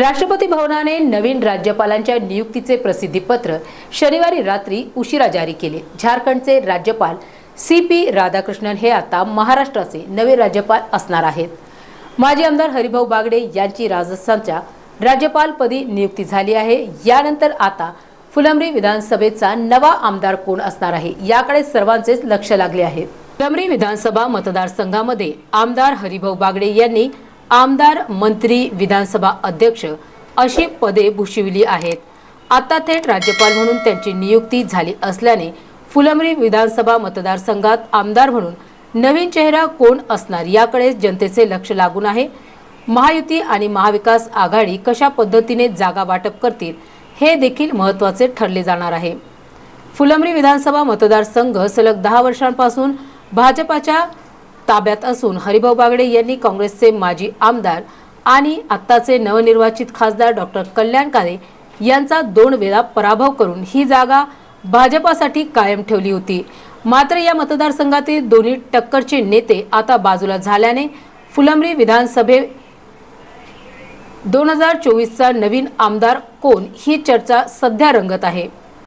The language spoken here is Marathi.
राष्ट्रपती भवनाने नवीन राज्यपालांच्या नियुक्तीचे प्रसिद्धीपत्र शनिवारी रात्री उशिरा जारी केले. झारखंडचे राज्यपाल सी पी राधाकृष्णन हे आता महाराष्ट्राचे नवे राज्यपाल असणार आहेत. माजी आमदार हरिभाऊ बागडे यांची राजस्थानच्या राज्यपालपदी नियुक्ती झाली आहे. यानंतर आता फुलंब्री विधानसभेचा नवा आमदार कोण असणार आहे याकडे सर्वांचेच लक्ष लागले आहे. फुलंब्री विधानसभा मतदारसंघामध्ये आमदार हरिभाऊ बागडे यांनी आमदार मंत्री विधानसभा अध्यक्ष अशी पदे भूषविली आहेत. आता थेट राज्यपाल म्हणून त्यांची नियुक्ती झाली असल्याने फुलंब्री विधानसभा मतदारसंघात आमदार म्हणून नवीन चेहरा कोण असणार याकडे जनतेचे लक्ष लागून आहे. महायुती आणि महाविकास आघाडी कशा पद्धतीने जागा वाटप करतील हे देखील महत्त्वाचे ठरले जाणार आहे. फुलंब्री विधानसभा मतदारसंघ सलग दहा वर्षांपासून भाजपाच्या ताब्यात असून हरिभाऊ बागडे यांनी काँग्रेसचे माजी आमदार आणि आत्ताचे नवनिर्वाचित खासदार डॉक्टर कल्याण काळे यांचा दोन वेळा पराभव करून ही जागा भाजपासाठी कायम ठेवली होती. मात्र या मतदारसंघातील दोन्ही टक्करचे नेते आता बाजूला झाल्याने फुलंब्री विधानसभे दोन हजार चोवीसचा नवीन आमदार कोण ही चर्चा सध्या रंगत आहे.